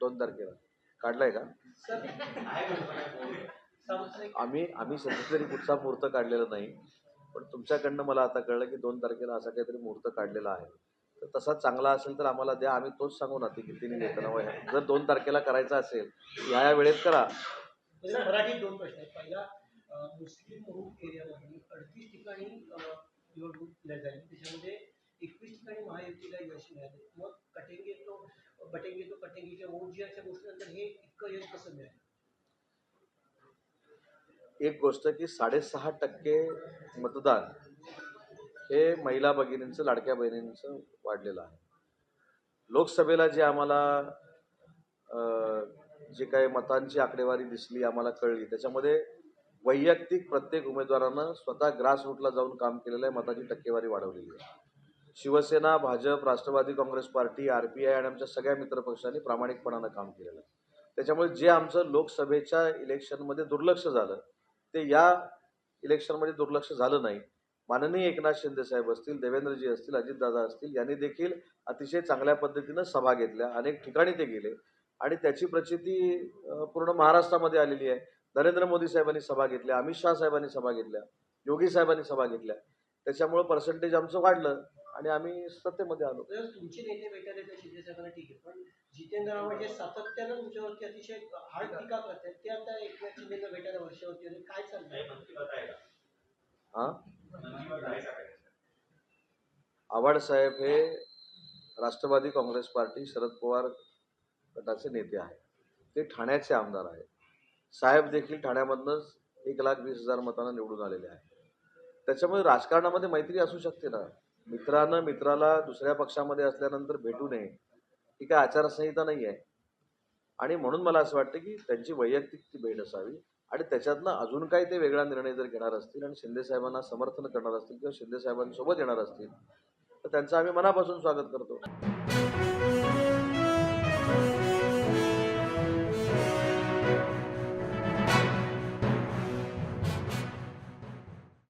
दोन तारखेला. काढलाय का? आम्ही आम्ही सध्या तरी कुठचा मुहूर्त काढलेला नाही पण तुमच्याकडनं मला आता कळलं की दोन तारखेला असा काहीतरी मुहूर्त काढलेला आहे. तर तसा चांगला असेल तर आम्हाला द्या आम्ही तोच सांगू ना ती कितीने देताना वय जर दोन तारखेला करायचा असेल ह्या या वेळेत करा. मराठीत दोन प्रश्न आहेत. पहिला मुस्लिम बहु एरियामध्ये अडतीस ठिकाणी निवडणूक दिल्या जाईल. त्याच्यामध्ये एकवीस महायुतीला यश मिळाले मग कटेंगे तो बटेंगे तो कटेंगे किंवा वोट जी अशा गोष्टीनंतर हे इतकं यश कसं मिळालं? एक गोष्ट की साडेसहा टक्के मतदान हे महिला भगिनींचं लाडक्या बहिणींचं वाढलेलं आहे. लोकसभेला जे आम्हाला अं, जे काही मतांची आकडेवारी दिसली आम्हाला कळली त्याच्यामध्ये वैयक्तिक प्रत्येक उमेदवारानं स्वतः ग्रासरूटला जाऊन काम केलेलं आहे मताची टक्केवारी वाढवलेली आहे. Shivsena Bhajap Rashtrawadi Congress party R P I आणि आमच्या सगळ्या मित्रपक्षांनी प्रामाणिकपणानं काम केलेलं आहे. त्याच्यामुळे जे आमचं लोकसभेच्या इलेक्शनमध्ये दुर्लक्ष झालं ते या इलेक्शनमध्ये दुर्लक्ष झालं नाही. माननीय एकनाथ शिंदे साहेब असतील देवेंद्रजी असतील अजितदादा असतील यांनी देखील अतिशय चांगल्या पद्धतीनं सभा घेतल्या. अनेक ठिकाणी ते गेले. आणि त्याची प्रचिती पूर्ण महाराष्ट्रामध्ये आलेली आहे. नरेंद्र मोदी साहेबांनी सभा घेतल्या अमित शहा साहेबांनी सभा घेतल्या योगी साहेबांनी सभा घेतल्या. त्याच्यामुळं पर्सेंटेज आमचं वाढलं. आणि आम्ही सत्तेमध्ये आलो. जर तुमचे नेते भेटायला तर शिंदे साहेबांना ठीक आहे. पण जितेंद्र आव्हाड जे सातत्यानं तुमच्यावरती अतिशय हार्ड टीका करतात ते आता एकनाथ शिंदेना भेटायला वर्षावरती आले. काय चाललंय? हां? आव्हाड साहेब हे राष्ट्रवादी काँग्रेस पार्टी शरद पवार गटाचे नेते आहेत. ते ठाण्याचे आमदार आहेत. साहेब देखील ठाण्यामधनंच एक लाख वीस हजार मतांना निवडून आलेले आहेत. त्याच्यामुळे राजकारणामध्ये मैत्री असू शकते ना? मित्रानं मित्राला दुसऱ्या पक्षामध्ये असल्यानंतर भेटू नये ही काय आचारसंहिता नाही आहे आणि म्हणून मला असं वाटतं की त्यांची वैयक्तिक ती भेट असावी आणि त्याच्यातनं अजून काही ते वेगळा निर्णय जर घेणार असतील आणि शिंदे साहेबांना समर्थन करणार असतील किंवा शिंदे साहेबांसोबत येणार असतील तर त्यांचं आम्ही मनापासून स्वागत करतो.